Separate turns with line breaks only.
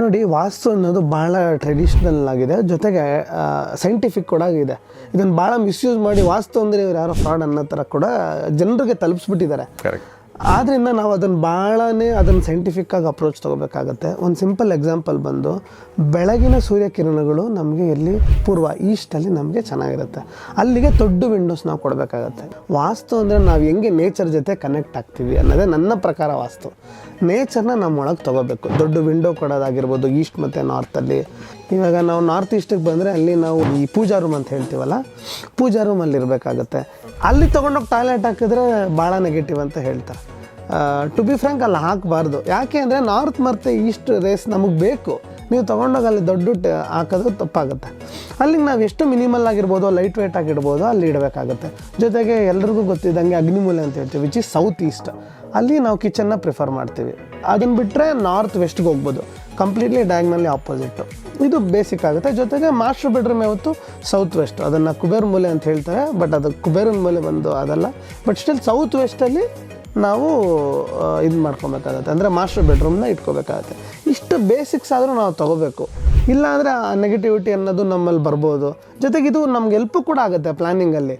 ನೋಡಿ, ವಾಸ್ತು ಅನ್ನೋದು ಭಾಳ ಟ್ರೆಡಿಷ್ನಲ್ ಆಗಿದೆ. ಜೊತೆಗೆ ಸೈಂಟಿಫಿಕ್ ಕೂಡ ಆಗಿದೆ. ಇದನ್ನು ಭಾಳ ಮಿಸ್ಯೂಸ್ ಮಾಡಿ ವಾಸ್ತು ಅಂದರೆ ಇವ್ರು ಯಾರೋ ಫ್ರಾಡ್ ಅನ್ನೋ ಥರ ಕೂಡ ಜನರಿಗೆ ತಲುಪಿಸ್ಬಿಟ್ಟಿದ್ದಾರೆ. ಆದ್ದರಿಂದ ನಾವು ಅದನ್ನು ಭಾಳನೇ ಅದನ್ನು ಸೈಂಟಿಫಿಕ್ಕಾಗಿ ಅಪ್ರೋಚ್ ತೊಗೋಬೇಕಾಗತ್ತೆ. ಒಂದು ಸಿಂಪಲ್ ಎಕ್ಸಾಂಪಲ್ ಬಂದು, ಬೆಳಗಿನ ಸೂರ್ಯಕಿರಣಗಳು ನಮಗೆ ಇಲ್ಲಿ ಪೂರ್ವ ಈಸ್ಟಲ್ಲಿ ನಮಗೆ ಚೆನ್ನಾಗಿರುತ್ತೆ. ಅಲ್ಲಿಗೆ ದೊಡ್ಡ ವಿಂಡೋಸ್ ನಾವು ಕೊಡಬೇಕಾಗತ್ತೆ. ವಾಸ್ತು ಅಂದರೆ ನಾವು ಹೆಂಗೆ ನೇಚರ್ ಜೊತೆ ಕನೆಕ್ಟ್ ಆಗ್ತೀವಿ ಅನ್ನೋದೇ ನನ್ನ ಪ್ರಕಾರ ವಾಸ್ತು. ನೇಚರ್ನ ನಮ್ಮ ಒಳಗೆ ತೊಗೋಬೇಕು. ದೊಡ್ಡ ವಿಂಡೋ ಕೊಡೋದಾಗಿರ್ಬೋದು ಈಸ್ಟ್ ಮತ್ತು ನಾರ್ತಲ್ಲಿ ಇವಾಗ ನಾವು ನಾರ್ತ್ ಈಸ್ಟಿಗೆ ಬಂದರೆ ಅಲ್ಲಿ ನಾವು ಈ ಪೂಜಾ ರೂಮ್ ಅಂತ ಹೇಳ್ತೀವಲ್ಲ, ಪೂಜಾ ರೂಮಲ್ಲಿ ಇರಬೇಕಾಗತ್ತೆ ಅಲ್ಲಿ ತೊಗೊಂಡೋಗಿ ಟಾಯ್ಲೆಟ್ ಹಾಕಿದ್ರೆ ಭಾಳ ನೆಗೆಟಿವ್ ಅಂತ ಹೇಳ್ತಾರೆ. ಟು ಬಿ ಫ್ರ್ಯಾಂಕ್ ಅಲ್ಲಿ ಹಾಕಬಾರ್ದು. ಯಾಕೆ ಅಂದರೆ ನಾರ್ತ್ ಮತ್ತು ಈಸ್ಟ್ ರೇಸ್ ನಮಗೆ ಬೇಕು. ನೀವು ತೊಗೊಂಡೋಗಿ ಅಲ್ಲಿ ದೊಡ್ಡ ಹಾಕೋದು ತಪ್ಪಾಗುತ್ತೆ. ಅಲ್ಲಿಗೆ ನಾವು ಎಷ್ಟು ಮಿನಿಮಲ್ ಆಗಿರ್ಬೋದು ಲೈಟ್ ವೇಟ್ ಆಗಿರ್ಬೋದು ಅಲ್ಲಿ ಇಡಬೇಕಾಗುತ್ತೆ. ಜೊತೆಗೆ ಎಲ್ರಿಗೂ ಗೊತ್ತಿದ್ದಂಗೆ ಅಗ್ನಿಮೂಲೆ ಅಂತ ಹೇಳ್ತೀವಿ ವಿಚ್ ಇಸ್ ಸೌತ್ ಈಸ್ಟ್ ಅಲ್ಲಿ ನಾವು ಕಿಚನ್ನ ಪ್ರಿಫರ್ ಮಾಡ್ತೀವಿ. ಅದನ್ನು ಬಿಟ್ಟರೆ ನಾರ್ತ್ ವೆಸ್ಟ್ಗೆ ಹೋಗ್ಬೋದು. ಕಂಪ್ಲೀಟ್ಲಿ ಡಯಾಗ್ನಲ್ಲಿ ಆಪೋಸಿಟ್ಟು ಇದು ಬೇಸಿಕ್ ಆಗುತ್ತೆ. ಜೊತೆಗೆ ಮಾಸ್ಟರ್ ಬೆಡ್ರೂಮ್ ಯಾವತ್ತು ಸೌತ್ ವೆಸ್ಟ್ ಅದನ್ನು ಕುಬೇರ್ ಮೂಲೆ ಅಂತ ಹೇಳ್ತಾರೆ ಬಟ್ ಅದು ಕುಬೇರನ ಮೂಲೆ ಬಂದು ಅದಲ್ಲ. ಬಟ್ ಸ್ಟಿಲ್ ಸೌತ್ ವೆಸ್ಟಲ್ಲಿ ನಾವು ಇದು ಮಾಡ್ಕೊಬೇಕಾಗತ್ತೆ. ಅಂದರೆ ಮಾಸ್ಟರ್ ಬೆಡ್ರೂಮ್ನ ಇಟ್ಕೋಬೇಕಾಗತ್ತೆ. ಇಷ್ಟು ಬೇಸಿಕ್ಸ್ ಆದರೂ ನಾವು ತೊಗೋಬೇಕು. ಇಲ್ಲಾಂದರೆ ಆ ನೆಗೆಟಿವಿಟಿ ಅನ್ನೋದು ನಮ್ಮಲ್ಲಿ ಬರ್ಬೋದು. ಜೊತೆಗೆ ಇದು ನಮ್ಗೆ ಎಲ್ಪು ಕೂಡ ಆಗುತ್ತೆ ಪ್ಲ್ಯಾನಿಂಗಲ್ಲಿ